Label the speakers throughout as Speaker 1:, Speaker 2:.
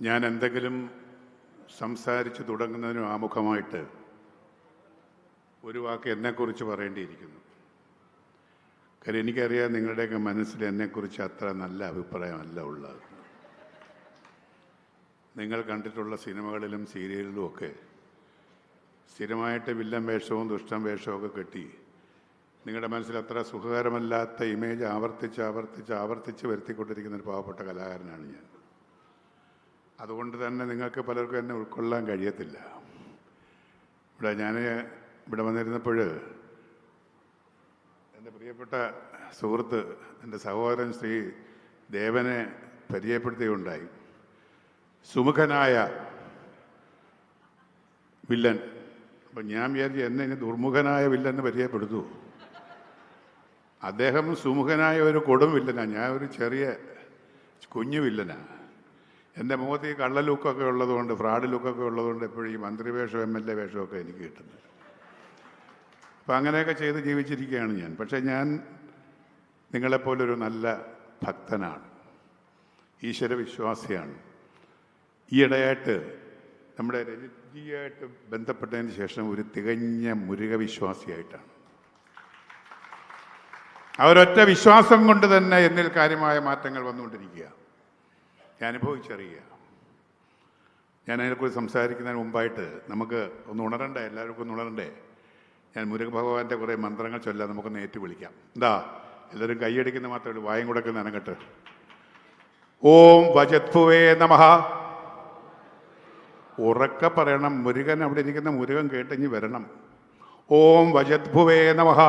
Speaker 1: ഞാൻ എന്തെങ്കിലും സംസാരിച്ചു തുടങ്ങുന്നതിനും ആമുഖമായിട്ട് ഒരു വാക്ക് എന്നെക്കുറിച്ച് പറയേണ്ടിയിരിക്കുന്നു. കാര്യം എനിക്കറിയാം നിങ്ങളുടെയൊക്കെ മനസ്സിൽ എന്നെക്കുറിച്ച് അത്ര നല്ല അഭിപ്രായമല്ല ഉള്ളത്. നിങ്ങൾ കണ്ടിട്ടുള്ള സിനിമകളിലും സീരിയലിലും ഒക്കെ സ്ഥിരമായിട്ട് വില്ലൻ വേഷവും ദുഷ്ടം വേഷവും ഒക്കെ കെട്ടി നിങ്ങളുടെ മനസ്സിൽ അത്ര സുഖകരമല്ലാത്ത ഇമേജ് ആവർത്തിച്ച് ആവർത്തിച്ച് ആവർത്തിച്ച് വരുത്തിക്കൊണ്ടിരിക്കുന്ന ഒരു പാവപ്പെട്ട കലാകാരനാണ് ഞാൻ. അതുകൊണ്ട് തന്നെ നിങ്ങൾക്ക് പലർക്കും എന്നെ ഉൾക്കൊള്ളാൻ കഴിയത്തില്ല. ഇവിടെ ഞാൻ ഇവിടെ വന്നിരുന്നപ്പോൾ എന്റെ പ്രിയപ്പെട്ട സുഹൃത്ത് എന്റെ സഹോദരൻ ശ്രീ ദേവനെ പരിചയപ്പെടുത്തുകയുണ്ടായി. സുമുഖനായ വില്ലൻ. അപ്പം ഞാൻ വിചാരിച്ചു എന്നെ ഇനി ദുർമുഖനായ വില്ലനെ പരിചയപ്പെടുത്തു. അദ്ദേഹം സുമുഖനായ ഒരു കൊടും വില്ലനാണ് ഞാൻ ഒരു ചെറിയ കുഞ്ഞു വില്ലനാണ് എന്റെ മുഖത്ത് ഈ കള്ള ലുക്കൊക്കെ ഉള്ളതുകൊണ്ട് ഫ്രാഡ് ലുക്കൊക്കെ ഉള്ളതുകൊണ്ട് എപ്പോഴും ഈ മന്ത്രി വേഷം എം എൽ എ വേഷമൊക്കെ എനിക്ക് കിട്ടുന്നത്. അപ്പം അങ്ങനെയൊക്കെ ചെയ്ത് ജീവിച്ചിരിക്കുകയാണ് ഞാൻ. പക്ഷേ ഞാൻ നിങ്ങളെപ്പോലൊരു നല്ല ഭക്തനാണ്. ഈശ്വരവിശ്വാസിയാണ് ഈയിടെയായിട്ട് നമ്മുടെ രജിജിയായിട്ട് ബന്ധപ്പെട്ടതിന് ശേഷം ഒരു തികഞ്ഞ മുരുക വിശ്വാസിയായിട്ടാണ്. അവരൊറ്റ വിശ്വാസം കൊണ്ട് തന്നെ എന്നിൽ കാര്യമായ മാറ്റങ്ങൾ വന്നുകൊണ്ടിരിക്കുക ഞാൻ അനുഭവിച്ചറിയുക ഞാൻ അതിനെക്കുറിച്ച് സംസാരിക്കുന്നതിന് മുമ്പായിട്ട് നമുക്ക് ഒന്ന് ഉണരണ്ടേ? എല്ലാവർക്കും ഒന്ന് ഉണരണ്ടേ? ഞാൻ മുരുക ഭഗവാന്റെ കുറേ മന്ത്രങ്ങൾ ചൊല്ലാൻ നമുക്കൊന്ന് ഏറ്റു വിളിക്കാം. എന്താ എല്ലാവരും കൈയടിക്കുന്ന മാത്രമേ ഉള്ളൂ വായും കൊടുക്കുന്ന അനങ്ങട്ട്. ഓം വജത്പുവേ നമഃ. ഉറക്ക പറയണം മുരുകൻ അവിടെ ഇരിക്കുന്ന മുരുകൻ കേട്ടിഞ്ഞ് വരണം. ഓം വജത്ഭുവേ നമഃ.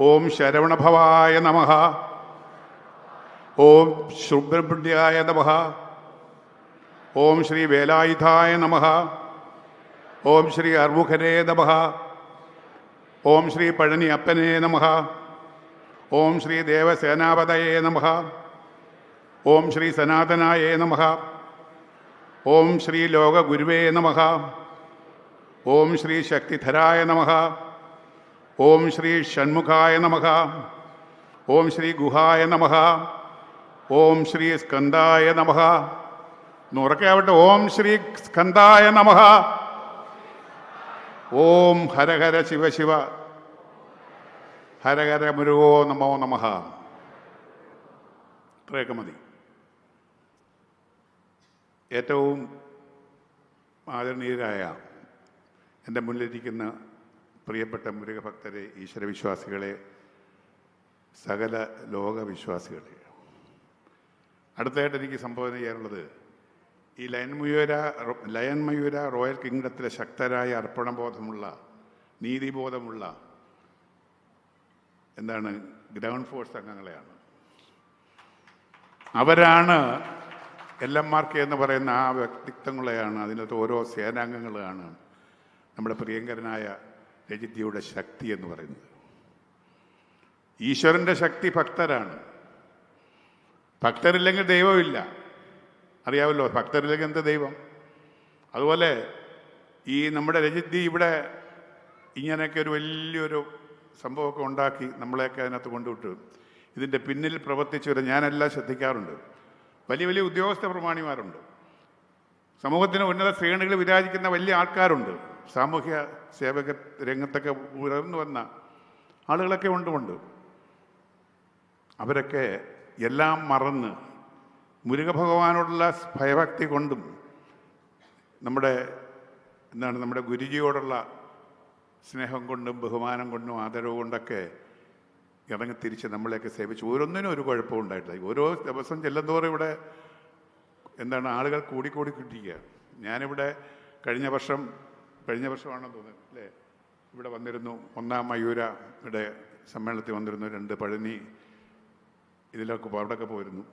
Speaker 1: ഓം ശരവണഭവായ നമഃ. ഓം സുബ്രഹ്മണ്യായ നമ. ഓം ശ്രീ വേലായുധായ നമ. ഓം ശ്രീ അർമുഖനേ നമ. ഓം ശ്രീ പഴനി അപ്പനേ നമ. ഓം ശ്രീ ദേവസേനാപതയേ നമ. ഓം ശ്രീ സനാതനായേ നമ. ഓം ശ്രീ ലോകഗുരുവേ നമ. ഓം ശ്രീ ശക്തിധരായ നമ. ഓം ശ്രീ ഷൺമുഖായ നമ. ഓം ശ്രീ ഗുഹായ നമഃ. ഓം ശ്രീ സ്കന്ധായ നമഹ നുറക്കെ ആവട്ടെ. ഓം ശ്രീ സ്കന്ധായ നമഹ ഓം ഹരഹര ശിവ ശിവ. ഹരഹര മുരുകോ നമോ നമഹ ഇത്രയൊക്കെ മതി. ഏറ്റവും ആദരണീയരായ എന്റെ മുന്നിലിരിക്കുന്ന പ്രിയപ്പെട്ട മുരുകഭക്തരെ ഈശ്വരവിശ്വാസികളെ സകല ലോകവിശ്വാസികളെ അടുത്തതായിട്ട് എനിക്ക് സംബോധന ചെയ്യാനുള്ളത് ഈ ലയൻ മയൂര ലയൻ മയൂര റോയൽ കിങ്ഡത്തിലെ ശക്തരായ അർപ്പണബോധമുള്ള നീതിബോധമുള്ള എന്താണ് ഗ്രൗണ്ട് ഫോഴ്സ് അംഗങ്ങളെയാണ്. അവരാണ് എൽ എം ആർ കെ എന്ന് പറയുന്ന ആ വ്യക്തിത്വങ്ങളെയാണ് അതിനകത്ത് ഓരോ സേനാംഗങ്ങളാണ് നമ്മുടെ പ്രിയങ്കരനായ രജിത്തിയുടെ ശക്തി എന്ന് പറയുന്നത്. ഈശ്വരന്റെ ശക്തി ഭക്തരാണ്. ഭക്തരില്ലെങ്കിൽ ദൈവമില്ല. അറിയാമല്ലോ ഭക്തരില്ലെങ്കിൽ എന്ത് ദൈവം? അതുപോലെ ഈ നമ്മുടെ രജിത് ഇവിടെ ഇങ്ങനെയൊക്കെ ഒരു വലിയൊരു സംഭവമൊക്കെ ഉണ്ടാക്കി നമ്മളെയൊക്കെ അതിനകത്ത് കൊണ്ടുവിട്ടു. ഇതിന്റെ പിന്നിൽ പ്രവർത്തിച്ചവരെ ഞാനെല്ലാം ശ്രദ്ധിക്കാറുണ്ട്. വലിയ വലിയ ഉദ്യോഗസ്ഥ പ്രമാണിമാരുണ്ട്. സമൂഹത്തിന് ഉന്നത ശ്രേണികൾ വിരാജിക്കുന്ന വലിയ ആൾക്കാരുണ്ട്. സാമൂഹ്യ സേവക രംഗത്തൊക്കെ ഉയർന്നു വന്ന ആളുകളൊക്കെ ഉണ്ടുമുണ്ട് അവരൊക്കെ എല്ലാം മറന്ന് മുരുക ഭഗവാനോടുള്ള ഭയഭക്തി കൊണ്ടും നമ്മുടെ എന്താണ് നമ്മുടെ ഗുരുജിയോടുള്ള സ്നേഹം കൊണ്ടും ബഹുമാനം കൊണ്ടും ആദരവ് കൊണ്ടൊക്കെ ഇറങ്ങി തിരിച്ച് നമ്മളെയൊക്കെ സേവിച്ചു. ഓരോന്നിനും ഒരു കുഴപ്പവും ഉണ്ടായിട്ടില്ല. ഓരോ ദിവസം ചെല്ലുന്തോറും ഇവിടെ എന്താണ് ആളുകൾ കൂടിക്കൂടി കിട്ടിക്കുക ഞാനിവിടെ കഴിഞ്ഞ വർഷം കഴിഞ്ഞ വർഷമാണെന്ന് തോന്നുന്നു അല്ലേ? ഇവിടെ വന്നിരുന്നു. ഒന്നാം മയൂരയുടെ സമ്മേളനത്തിൽ വന്നിരുന്നു. രണ്ട് പഴനി ഇതിലൊക്കെ അവിടെയൊക്കെ പോയിരുന്നു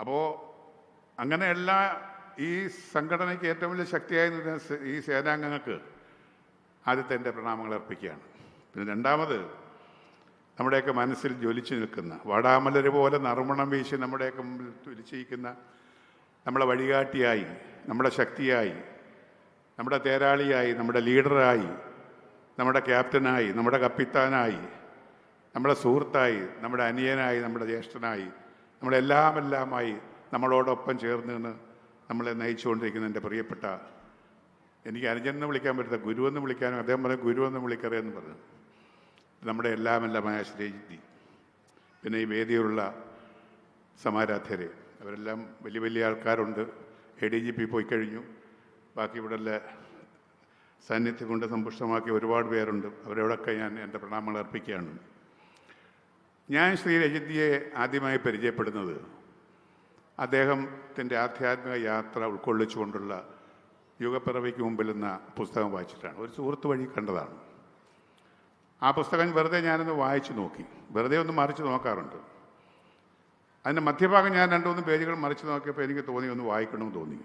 Speaker 1: അപ്പോൾ അങ്ങനെ എല്ലാ ഈ സംഘടനയ്ക്ക് ഏറ്റവും വലിയ ശക്തിയായി നിന്ന ഈ സേനാംഗങ്ങൾക്ക് ആദ്യത്തെ എന്റെ പ്രണാമങ്ങൾ അർപ്പിക്കുകയാണ്. പിന്നെ രണ്ടാമത് നമ്മുടെയൊക്കെ മനസ്സിൽ ജ്വലിച്ചു നിൽക്കുന്ന വാടാമലര് പോലെ നറുമണം വീശി നമ്മുടെയൊക്കെ മുമ്പിൽ ജ്വലിച്ചിരിക്കുന്ന നമ്മളെ വഴികാട്ടിയായി നമ്മുടെ ശക്തിയായി നമ്മുടെ തേരാളിയായി നമ്മുടെ ലീഡറായി നമ്മുടെ ക്യാപ്റ്റനായി നമ്മുടെ കപ്പിത്താനായി നമ്മുടെ സുഹൃത്തായി നമ്മുടെ അനിയനായി നമ്മുടെ ജ്യേഷ്ഠനായി നമ്മുടെ എല്ലാം എല്ലാമായി നമ്മളോടൊപ്പം ചേർന്ന് നിന്ന് നമ്മളെ നയിച്ചുകൊണ്ടിരിക്കുന്ന എന്റെ പ്രിയപ്പെട്ട എനിക്ക് അനുജനെന്ന് വിളിക്കാൻ പറ്റില്ല ഗുരു എന്ന് വിളിക്കാനും അദ്ദേഹം പറഞ്ഞു ഗുരു എന്ന് വിളിക്കറിയെന്ന് പറഞ്ഞു. നമ്മുടെ എല്ലാമെല്ലാമായ ശ്രീജിത്തി പിന്നെ ഈ വേദിയിലുള്ള സമാരാധ്യരെ അവരെല്ലാം വലിയ വലിയ ആൾക്കാരുണ്ട്. എ ഡി ജി പി പോയി കഴിഞ്ഞു. ബാക്കി ഇവിടെ സാന്നിധ്യം കൊണ്ട് സമ്പുഷ്ടമാക്കിയ ഒരുപാട് പേരുണ്ട്. അവരോടൊക്കെ ഞാൻ എന്റെ പ്രണാമങ്ങൾ അർപ്പിക്കുകയാണ്. ഞാൻ ശ്രീ രജിത്തിയെ ആദ്യമായി പരിചയപ്പെടുന്നത് അദ്ദേഹത്തിന്റെ ആധ്യാത്മിക യാത്ര ഉൾക്കൊള്ളിച്ചുകൊണ്ടുള്ള യുഗപ്പിറവിക്ക് മുമ്പിൽ എന്ന പുസ്തകം വായിച്ചിട്ടാണ്. ഒരു സുഹൃത്ത് വഴി കണ്ടതാണ്. ആ പുസ്തകം വെറുതെ ഞാനൊന്ന് വായിച്ചു നോക്കി. വെറുതെ ഒന്ന് മറിച്ച് നോക്കാറുണ്ട്. അതിന്റെ മധ്യഭാഗം ഞാൻ രണ്ടു മൂന്ന് പേജുകൾ മറിച്ച് നോക്കിയപ്പോൾ എനിക്ക് തോന്നി ഒന്ന് വായിക്കണമെന്ന് തോന്നി.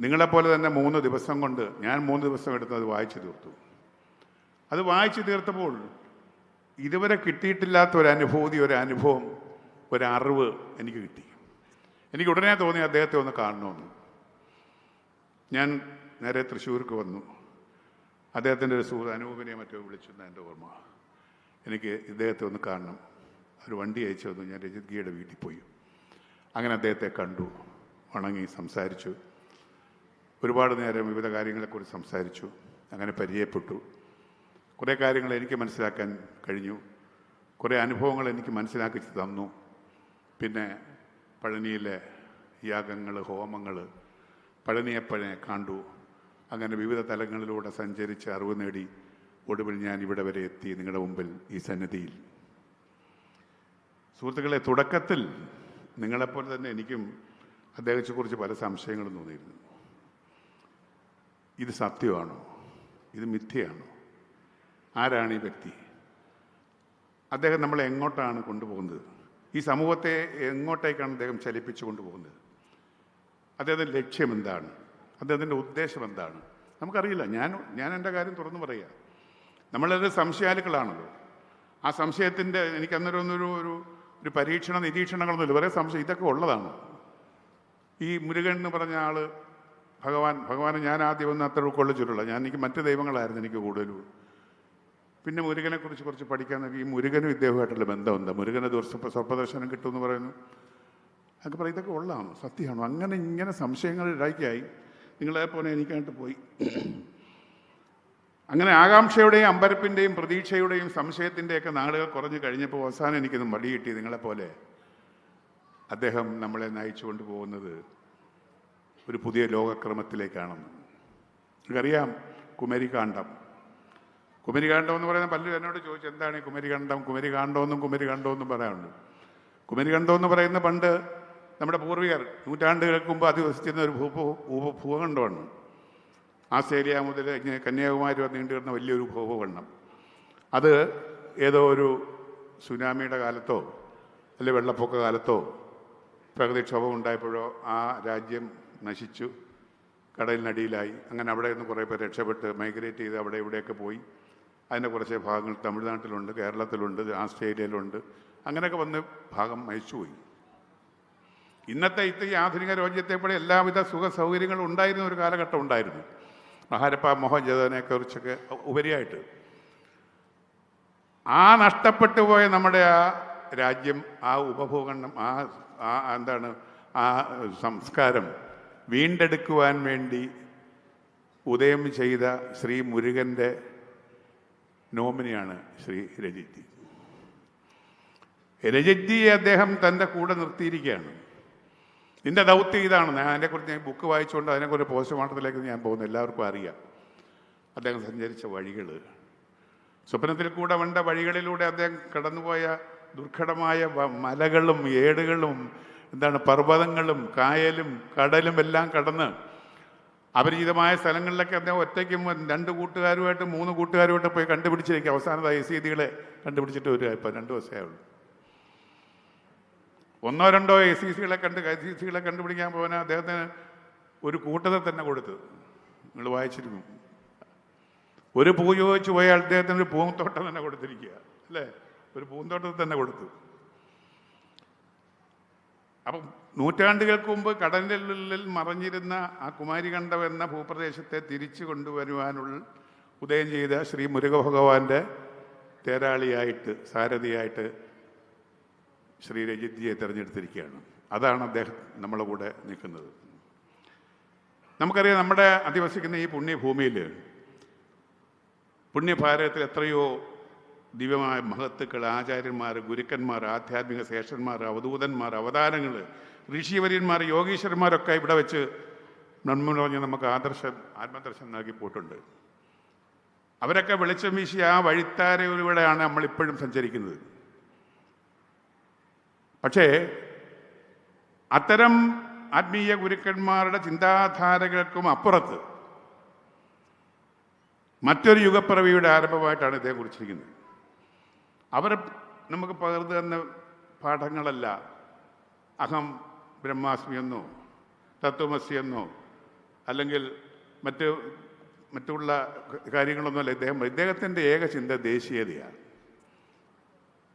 Speaker 1: നിങ്ങളെപ്പോലെ തന്നെ മൂന്ന് ദിവസം കൊണ്ട് ഞാൻ മൂന്ന് ദിവസം എടുത്ത് അത് വായിച്ചു തീർത്തു. അത് വായിച്ചു തീർത്തപ്പോൾ ഇതുവരെ കിട്ടിയിട്ടില്ലാത്ത ഒരു അനുഭൂതി ഒരു അനുഭവം ഒരു അറിവ് എനിക്ക് കിട്ടി. എനിക്ക് ഉടനെ തോന്നി അദ്ദേഹത്തെ ഒന്ന് കാണണമെന്ന്. ഞാൻ നേരെ തൃശ്ശൂർക്ക് വന്നു. അദ്ദേഹത്തിന്റെ ഒരു സുഹൃത്ത് അനൂപിനെ മറ്റോ വിളിച്ചെന്ന് എന്റെ ഓർമ്മ. എനിക്ക് ഇദ്ദേഹത്തെ ഒന്ന് കാണണം. ഒരു വണ്ടി അയച്ചു തന്നു. ഞാൻ രജിത് ഗിയുടെ വീട്ടിൽ പോയി. അങ്ങനെ അദ്ദേഹത്തെ കണ്ടു വണങ്ങി സംസാരിച്ചു. ഒരുപാട് നേരം വിവിധ കാര്യങ്ങളെക്കുറിച്ച് സംസാരിച്ചു. അങ്ങനെ പരിചയപ്പെട്ടു. കുറേ കാര്യങ്ങൾ എനിക്ക് മനസ്സിലാക്കാൻ കഴിഞ്ഞു. കുറേ അനുഭവങ്ങൾ എനിക്ക് മനസ്സിലാക്കി തന്നു. പിന്നെ പഴനിയിലെ യാഗങ്ങൾ ഹോമങ്ങൾ പഴനിയപ്പഴനെ കണ്ടു. അങ്ങനെ വിവിധ തലങ്ങളിലൂടെ സഞ്ചരിച്ച് അറിവ് നേടി ഒടുവിൽ ഞാൻ ഇവിടെ വരെ എത്തി നിങ്ങളുടെ മുമ്പിൽ ഈ സന്നിധിയിൽ. സുഹൃത്തുക്കളെ തുടക്കത്തിൽ നിങ്ങളെപ്പോലെ തന്നെ എനിക്കും അദ്ദേഹത്തെക്കുറിച്ച് പല സംശയങ്ങളും തോന്നിയിരുന്നു. ഇത് സത്യമാണോ? ഇത് മിഥ്യയാണോ? ആരാണ് ഈ വ്യക്തി? അദ്ദേഹം നമ്മളെ എങ്ങോട്ടാണ് കൊണ്ടുപോകുന്നത്? ഈ സമൂഹത്തെ എങ്ങോട്ടേക്കാണ് അദ്ദേഹം ചലിപ്പിച്ചു കൊണ്ടുപോകുന്നത്? അദ്ദേഹത്തിന്റെ ലക്ഷ്യം എന്താണ്? അദ്ദേഹത്തിന്റെ ഉദ്ദേശം എന്താണ്? നമുക്കറിയില്ല. ഞാൻ ഞാൻ എന്റെ കാര്യം തുറന്നു പറയുക നമ്മളത് സംശയാലുക്കളാണല്ലോ. ആ സംശയത്തിന്റെ എനിക്ക് അന്നേരം ഒന്നൊരു ഒരു ഒരു പരീക്ഷണ നിരീക്ഷണങ്ങളൊന്നുമില്ല. വേറെ സംശയം ഇതൊക്കെ ഉള്ളതാണ്. ഈ മുരുകൻ എന്ന് പറഞ്ഞ ആൾ ഭഗവാൻ ഭഗവാനെ ഞാൻ ആദ്യം ഒന്നും അത്ര ഉൾക്കൊള്ളിച്ചിട്ടുള്ള ഞാൻ എനിക്ക് മറ്റ് ദൈവങ്ങളായിരുന്നു എനിക്ക് കൂടുതലും. പിന്നെ മുരുകനെ കുറിച്ച് പഠിക്കാൻ നോക്കി. ഈ മുരുകനും ഇദ്ദേഹമായിട്ടുള്ള ബന്ധം മുരുകനെ ദുർസ്വ സ്വപ്നദർശനം കിട്ടുമെന്ന് പറയുന്നു. അതൊക്കെ പറയും ഇതൊക്കെ ഉള്ളതാണോ സത്യമാണോ. അങ്ങനെ ഇങ്ങനെ സംശയങ്ങൾ ഇടാക്കിയായി നിങ്ങളെ പോലെ എനിക്കായിട്ട് പോയി. അങ്ങനെ ആകാംക്ഷയുടെയും അമ്പരപ്പിന്റെയും പ്രതീക്ഷയുടെയും സംശയത്തിന്റെയൊക്കെ നാളുകൾ കുറഞ്ഞു കഴിഞ്ഞപ്പോൾ അവസാനം എനിക്കിത് മടി കിട്ടി നിങ്ങളെപ്പോലെ അദ്ദേഹം നമ്മളെ നയിച്ചു കൊണ്ടുപോകുന്നത് ഒരു പുതിയ ലോകക്രമത്തിലേക്കാണെന്ന്. നിങ്ങൾക്കറിയാം കുമരികാന്ഡം. കുമരികാന്ഡം എന്ന് പറയുന്ന പലരും എന്നോട് ചോദിച്ചു എന്താണ് ഈ കുമരികാന്ഡം? കുമരികണ്ഠം എന്നും പറയാറുണ്ട് കുമരികണ്ഠം എന്ന് പറയുന്ന പണ്ട് നമ്മുടെ പൂർവികർ നൂറ്റാണ്ടുകൾക്ക് മുമ്പ് അധിവസിച്ചിരുന്ന ഒരു ഭൂ ഭൂ ഭൂഖണ്ഡമാണ് ആസ്ട്രേലിയ മുതൽ ഇങ്ങനെ കന്യാകുമാരി വന്ന് നീണ്ടു കിടന്ന വലിയൊരു ഭൂപഖണ്ഡം അത് ഏതോ ഒരു സുനാമിയുടെ കാലത്തോ അല്ലെ വെള്ളപ്പൊക്ക കാലത്തോ പ്രകൃതിക്ഷോഭം ഉണ്ടായപ്പോഴോ ആ രാജ്യം നശിച്ചു കടലിനടിയിലായി. അങ്ങനെ അവിടെ നിന്ന് കുറേ പേർ രക്ഷപ്പെട്ട് മൈഗ്രേറ്റ് ചെയ്ത് അവിടെ ഇവിടെയൊക്കെ പോയി. അതിന്റെ കുറച്ച് ഭാഗങ്ങൾ തമിഴ്നാട്ടിലുണ്ട് കേരളത്തിലുണ്ട് ആസ്ട്രേലിയയിലുണ്ട്. അങ്ങനെയൊക്കെ വന്ന് ഭാഗം മരിച്ചുപോയി. ഇന്നത്തെ ഇത്ത ഈ ആധുനിക രാജ്യത്തെപ്പോലെ എല്ലാവിധ സുഖ സൗകര്യങ്ങളും ഉണ്ടായിരുന്ന ഒരു കാലഘട്ടം ഉണ്ടായിരുന്നു. മഹാരപ്പ മോഹൻജതനെ കുറിച്ചൊക്കെ ഉപരിയായിട്ട്. ആ നഷ്ടപ്പെട്ടു പോയ നമ്മുടെ ആ രാജ്യം ആ ഉപഭൂഖണ്ഡം ആ ആ എന്താണ് ആ സംസ്കാരം വീണ്ടെടുക്കുവാൻ വേണ്ടി ഉദയം ചെയ്ത ശ്രീ മുരുകന്റെ നോമിനിയാണ് ശ്രീ രജിത്തി രജിത്തിയെ അദ്ദേഹം തന്റെ കൂടെ നിർത്തിയിരിക്കുകയാണ്. ഇതിന്റെ ദൗത്യം ഇതാണ്. ഞാൻ അതിനെക്കുറിച്ച് ഞാൻ ബുക്ക് വായിച്ചുകൊണ്ട് അതിനെക്കുറിച്ച് പോസ്റ്റ്മോർട്ടത്തിലേക്ക് ഞാൻ പോകുന്നു. എല്ലാവർക്കും അറിയാം. അദ്ദേഹം സഞ്ചരിച്ച വഴികൾ സ്വപ്നത്തിൽ കൂടെ വേണ്ട വഴികളിലൂടെ അദ്ദേഹം കടന്നുപോയ ദുർഘടമായ മലകളും ഏടുകളും എന്താണ് പർവതങ്ങളും കായലും കടലും എല്ലാം കടന്ന് അപരിചിതമായ സ്ഥലങ്ങളിലൊക്കെ അദ്ദേഹം ഒറ്റയ്ക്കും രണ്ട് കൂട്ടുകാരുമായിട്ട് മൂന്ന് കൂട്ടുകാരുമായിട്ട് പോയി കണ്ടുപിടിച്ചിരിക്കും അവസാനത്തെ ഐ സീതികളെ കണ്ടുപിടിച്ചിട്ട് ഒരു ഇപ്പം രണ്ട് ദിവസമേ ഉള്ളൂ. ഒന്നോ രണ്ടോ എ സി സികളെ കണ്ട് ഐ സി സികളെ കണ്ടുപിടിക്കാൻ പോകാൻ അദ്ദേഹത്തിന് ഒരു കൂട്ടത്തെ തന്നെ കൊടുത്തു നിങ്ങൾ വായിച്ചിരുന്നു ഒരു പൂ ചോദിച്ചു പോയാൽ അദ്ദേഹത്തിന് ഒരു പൂന്തോട്ടം തന്നെ കൊടുത്തിരിക്കുക. അല്ലേ? ഒരു പൂന്തോട്ടത്തിൽ തന്നെ കൊടുത്തു. അപ്പം നൂറ്റാണ്ടുകൾക്ക് മുമ്പ് കടലിനുള്ളിൽ മറഞ്ഞിരുന്ന ആ കുമാരികണ്ഠം എന്ന ഭൂപ്രദേശത്തെ തിരിച്ചു കൊണ്ടുവരുവാനുള്ള ഉദയം ചെയ്ത ശ്രീ മുരുക ഭഗവാന്റെ തേരാളിയായിട്ട് സാരഥിയായിട്ട് ശ്രീ രജിത്ജിയെ തിരഞ്ഞെടുത്തിരിക്കുകയാണ്. അതാണ് അദ്ദേഹം നമ്മളെ കൂടെ നിൽക്കുന്നത്. നമുക്കറിയാം നമ്മുടെ അധിവസിക്കുന്ന ഈ പുണ്യഭൂമിയിൽ പുണ്യഭാരതത്തിൽ എത്രയോ ദിവ്യമായ മഹത്തുക്കൾ ആചാര്യന്മാർ ഗുരുക്കന്മാർ ആധ്യാത്മിക ശേഷന്മാർ അവധൂതന്മാർ അവതാരങ്ങൾ ഋഷിവര്യന്മാർ യോഗീശ്വരന്മാരൊക്കെ ഇവിടെ വെച്ച് നന്മ പറഞ്ഞ് നമുക്ക് ആദർശം ആത്മദർശനം നൽകി പോയിട്ടുണ്ട്. അവരൊക്കെ വെളിച്ചം വീശി ആ വഴിത്താരയിലൂടെയാണ് നമ്മളിപ്പോഴും സഞ്ചരിക്കുന്നത്. പക്ഷേ അത്തരം ആത്മീയ ഗുരുക്കന്മാരുടെ ചിന്താധാരകൾക്കും അപ്പുറത്ത് മറ്റൊരു യുഗപ്പിറവിയുടെ ആരംഭമായിട്ടാണ് ഇദ്ദേഹം കുറിച്ചിരിക്കുന്നത്. അവർ നമുക്ക് പകർന്നു തന്ന പാഠങ്ങളല്ല. അഹം ബ്രഹ്മാസ്മിയെന്നോ എന്നോ തത്വമസി എന്നോ അല്ലെങ്കിൽ മറ്റ് മറ്റുള്ള കാര്യങ്ങളൊന്നുമല്ല ഇദ്ദേഹം. ഇദ്ദേഹത്തിന്റെ ഏക ചിന്ത ദേശീയതയാണ്.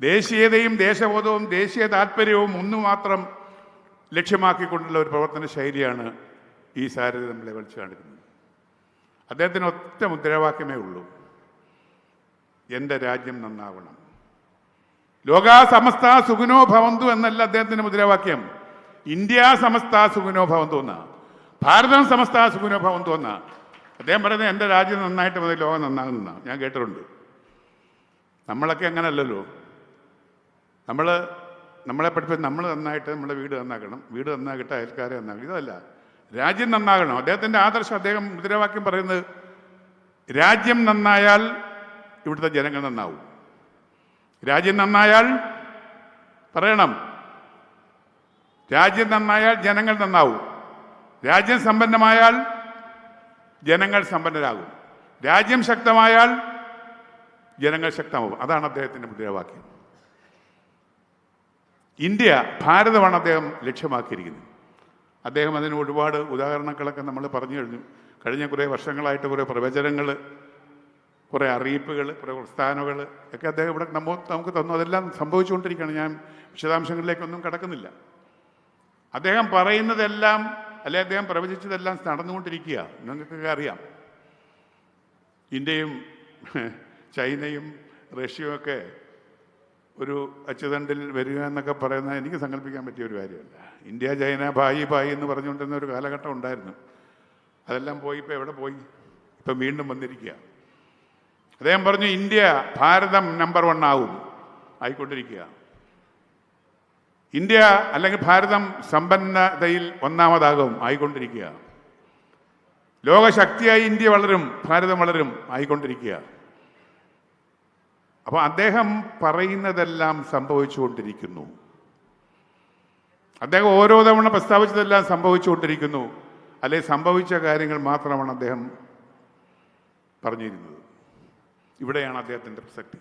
Speaker 1: ദേശീയതയും ദേശബോധവും ദേശീയ താല്പര്യവും ഒന്നു മാത്രം ലക്ഷ്യമാക്കിക്കൊണ്ടുള്ള ഒരു പ്രവർത്തന ശൈലിയാണ് ഈ സാരഥി നമ്മളെ വിളിച്ചു കാണിക്കുന്നത്. അദ്ദേഹത്തിന് ഒറ്റ മുദ്രാവാക്യമേ ഉള്ളൂ. എന്റെ രാജ്യം നന്നാവണം. ലോകാ സമസ്ത സുഖിനോ ഭവന്തു എന്നല്ല അദ്ദേഹത്തിന്റെ മുദ്രാവാക്യം. ഇന്ത്യ സമസ്ത സുഖിനോ ഭവന്തു എന്ന. ഭാരതം സമസ്ത സുഖിനോ ഭവന്തു എന്ന. അദ്ദേഹം പറയുന്നത് എന്റെ രാജ്യം നന്നായിട്ട് മതി ലോകം നന്നാകുന്ന ഞാൻ കേട്ടിട്ടുണ്ട്. നമ്മളൊക്കെ അങ്ങനല്ലല്ലോ. നമ്മൾ നമ്മളെ പഠിപ്പിച്ച് നമ്മൾ നന്നായിട്ട് നമ്മുടെ വീട് നന്നാക്കണം. വീട് നന്നാക്കിയിട്ട് അയൽക്കാരെ നന്നാക്കണം. ഇതല്ല. രാജ്യം നന്നാകണം. അദ്ദേഹത്തിന്റെ ആദർശം അദ്ദേഹം മുദ്രാവാക്യം പറയുന്നത് രാജ്യം നന്നായാൽ ഇവിടുത്തെ ജനങ്ങൾ നന്നാവും. രാജ്യം നന്നായാൽ പറയണം രാജ്യം നന്നായാൽ ജനങ്ങൾ നന്നാവും. രാജ്യം സമ്പന്നമായാൽ ജനങ്ങൾ സമ്പന്നരാകും. രാജ്യം ശക്തമായാൽ ജനങ്ങൾ ശക്തമാവും അതാണ് അദ്ദേഹത്തിന്റെ മുദ്രാവാക്യം ഇന്ത്യ ഭാരതമാണ് അദ്ദേഹം ലക്ഷ്യമാക്കിയിരിക്കുന്നത്. അദ്ദേഹം അതിന് ഒരുപാട് ഉദാഹരണങ്ങളൊക്കെ നമ്മൾ പറഞ്ഞു കഴിഞ്ഞു. കഴിഞ്ഞ കുറേ വർഷങ്ങളായിട്ട് കുറേ പ്രവചനങ്ങൾ കുറേ അറിയിപ്പുകൾ കുറേ പ്രസ്ഥാനങ്ങൾ ഒക്കെ അദ്ദേഹം ഇവിടെ നമ്മ നമുക്ക് തന്നു. അതെല്ലാം സംഭവിച്ചുകൊണ്ടിരിക്കുകയാണ്. ഞാൻ വിശദാംശങ്ങളിലേക്കൊന്നും കടക്കുന്നില്ല. അദ്ദേഹം പറയുന്നതെല്ലാം അല്ലെ അദ്ദേഹം പ്രവചിച്ചതെല്ലാം നടന്നുകൊണ്ടിരിക്കുക. നിങ്ങൾക്കൊക്കെ അറിയാം. ഇന്ത്യയും ചൈനയും റഷ്യയും ഒക്കെ ഒരു അച്ചുതണ്ടിൽ വരിക എന്നൊക്കെ പറയുന്നത് എനിക്ക് സങ്കല്പിക്കാൻ പറ്റിയ ഒരു കാര്യമല്ല. ഇന്ത്യ ചൈന ഭായി ഭായി എന്ന് പറഞ്ഞുകൊണ്ടിരുന്ന ഒരു കാലഘട്ടം ഉണ്ടായിരുന്നു. അതെല്ലാം പോയി ഇപ്പോൾ എവിടെ പോയി? ഇപ്പം വീണ്ടും വന്നിരിക്കുക. അദ്ദേഹം പറഞ്ഞു ഇന്ത്യ ഭാരതം നമ്പർ വൺ ആകും. ആയിക്കൊണ്ടിരിക്കുക. ഇന്ത്യ അല്ലെങ്കിൽ ഭാരതം സമ്പന്നതയിൽ ഒന്നാമതാകും. ആയിക്കൊണ്ടിരിക്കുക. ലോകശക്തിയായി ഇന്ത്യ വളരും ഭാരതം വളരും ആയിക്കൊണ്ടിരിക്കുക. അപ്പോൾ അദ്ദേഹം പറയുന്നതെല്ലാം സംഭവിച്ചുകൊണ്ടിരിക്കുന്നു. അദ്ദേഹം ഓരോ തവണ പ്രസ്താവിച്ചതെല്ലാം സംഭവിച്ചുകൊണ്ടിരിക്കുന്നു. അല്ലെ സംഭവിച്ച കാര്യങ്ങൾ മാത്രമാണ് അദ്ദേഹം പറഞ്ഞിരുന്നത്. ഇവിടെയാണ് അദ്ദേഹത്തിന്റെ പ്രസക്തി.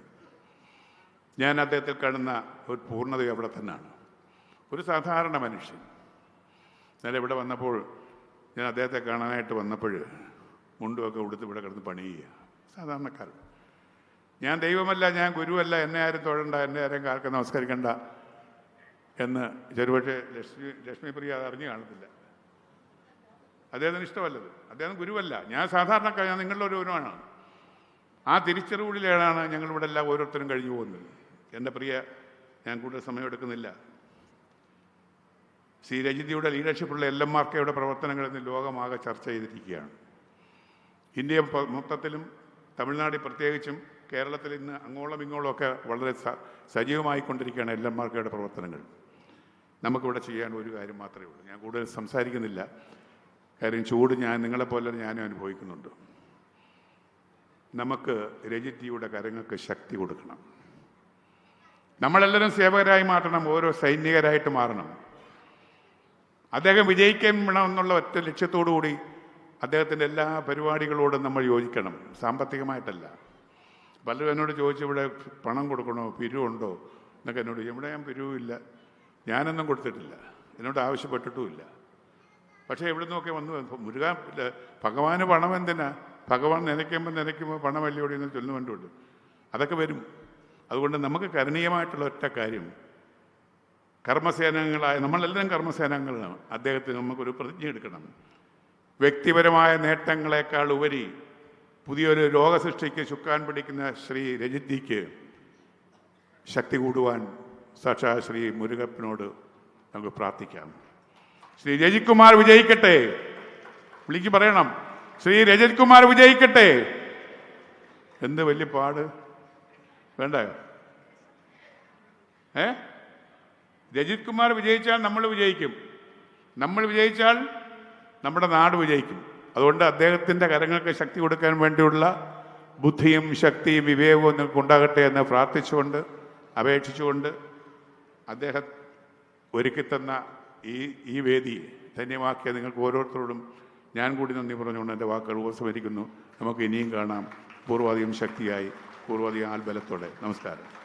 Speaker 1: ഞാൻ അദ്ദേഹത്തിൽ കാണുന്ന ഒരു പൂർണത അവിടെ തന്നെയാണ്. ഒരു സാധാരണ മനുഷ്യൻ. ഞാൻ ഇവിടെ വന്നപ്പോൾ ഞാൻ അദ്ദേഹത്തെ കാണാനായിട്ട് വന്നപ്പോൾ മുണ്ടുമൊക്കെ ഉടുത്ത് ഇവിടെ കിടന്ന് പണി ചെയ്യുക സാധാരണക്കാരൻ. ഞാൻ ദൈവമല്ല ഞാൻ ഗുരുവല്ല എന്നെ ആരും തൊഴണ്ട എന്നെ ആരും കാർക്ക് നമസ്കരിക്കണ്ട എന്ന് ചെറുപക്ഷെ ലക്ഷ്മി ലക്ഷ്മി പ്രിയ അത് അറിഞ്ഞു കാണത്തില്ല. അദ്ദേഹത്തിന് ഇഷ്ടമല്ലത്. അദ്ദേഹം ഗുരുവല്ല. ഞാൻ സാധാരണക്കാരൻ ഞാൻ നിങ്ങളുടെ ഒരുവനുമാണ് ആ തിരിച്ചറിവുകളിലാണ് ഞങ്ങളിവിടെ എല്ലാം ഓരോരുത്തരും കഴിഞ്ഞു പോകുന്നത്. എന്റെ പ്രിയ ഞാൻ കൂടുതൽ സമയമെടുക്കുന്നില്ല ശ്രീ രജിതിയുടെ ലീഡർഷിപ്പുള്ള എൽ എം ആർ കെയുടെ പ്രവർത്തനങ്ങൾ ഇന്ന് ലോകമാകെ ചർച്ച ചെയ്തിരിക്കുകയാണ്. ഇന്ത്യ മൊത്തത്തിലും തമിഴ്നാട് പ്രത്യേകിച്ചും കേരളത്തിൽ ഇന്ന് അങ്ങോളം ഇങ്ങോളം ഒക്കെ വളരെ സ സജീവമായിക്കൊണ്ടിരിക്കുകയാണ് എൽ എം ആർ കെയുടെ പ്രവർത്തനങ്ങൾ. നമുക്കിവിടെ ചെയ്യാൻ ഒരു കാര്യം മാത്രമേ ഉള്ളൂ. ഞാൻ കൂടുതൽ സംസാരിക്കുന്നില്ല. കാര്യം ചൂട് ഞാൻ നിങ്ങളെപ്പോലെ ഞാനും അനുഭവിക്കുന്നുണ്ട്. നമുക്ക് രജിറ്റിയുടെ കരങ്ങൾക്ക് ശക്തി കൊടുക്കണം. നമ്മളെല്ലാവരും സേവകരായി മാറ്റണം ഓരോ സൈനികരായിട്ട് മാറണം. അദ്ദേഹം വിജയിക്കണം എന്നുള്ള ഒറ്റ ലക്ഷ്യത്തോടു കൂടി അദ്ദേഹത്തിന്റെ എല്ലാ പരിപാടികളോടും നമ്മൾ യോജിക്കണം. സാമ്പത്തികമായിട്ടല്ല. പലരും എന്നോട് ചോദിച്ചു ഇവിടെ പണം കൊടുക്കണോ? പിരിവുണ്ടോ എന്നൊക്കെ എന്നോട്. ഇവിടെ ഞാൻ പിരിവില്ല ഞാനൊന്നും കൊടുത്തിട്ടില്ല. എന്നോട് ആവശ്യപ്പെട്ടിട്ടുമില്ല പക്ഷേ എവിടെ നിന്നൊക്കെ വന്നു. മുരുകാൻ ഭഗവാന് പണം എന്തിനാ? ഭഗവാൻ നനയ്ക്കുമ്പോൾ നനയ്ക്കുമ്പോൾ പണമല്ലോടി എന്ന് ചൊല്ലുന്നുണ്ട്. അതൊക്കെ വരും. അതുകൊണ്ട് നമുക്ക് കരണീയമായിട്ടുള്ള ഒറ്റ കാര്യം കർമ്മസേനകളായ നമ്മളെല്ലാം കർമ്മസേനകളാണ് അദ്ദേഹത്തിന് നമുക്കൊരു പ്രതിജ്ഞ എടുക്കണം. വ്യക്തിപരമായ നേട്ടങ്ങളെക്കാൾ ഉപരി പുതിയൊരു രോഗസൃഷ്ടിക്ക് ചുക്കാൻ പിടിക്കുന്ന ശ്രീ രജിത്തിക്ക് ശക്തി കൂടുവാൻ സാക്ഷാ ശ്രീ മുരുകപ്പനോട് നമുക്ക് പ്രാർത്ഥിക്കാം. ശ്രീ രജികുമാർ വിജയിക്കട്ടെ. വിളിക്ക് പറയണം. ശ്രീ രജത് കുമാർ വിജയിക്കട്ടെ. എന്ത് വലിയ പാട്? വേണ്ട. ഏ? രജിത് കുമാർ വിജയിച്ചാൽ നമ്മൾ വിജയിക്കും. നമ്മൾ വിജയിച്ചാൽ നമ്മുടെ നാട് വിജയിക്കും. അതുകൊണ്ട് അദ്ദേഹത്തിന്റെ കരങ്ങൾക്ക് ശക്തി കൊടുക്കാൻ വേണ്ടിയുള്ള ബുദ്ധിയും ശക്തിയും വിവേകവും നിങ്ങൾക്ക് ഉണ്ടാകട്ടെ എന്ന് പ്രാർത്ഥിച്ചുകൊണ്ട് അപേക്ഷിച്ചുകൊണ്ട് അദ്ദേഹം ഒരുക്കിത്തന്ന ഈ ഈ വേദി ധന്യമാക്കിയ നിങ്ങൾക്ക് ഓരോരുത്തരോടും ഞാൻ കൂടി നന്ദി പറഞ്ഞുകൊണ്ട് എന്റെ വാക്കുകൾ ഉപസംഹരിക്കുന്നു. നമുക്ക് ഇനിയും കാണാം. പൂർവാധികം ശക്തിയായി. പൂർവാധികം ആൽബലത്തോടെ നമസ്കാരം.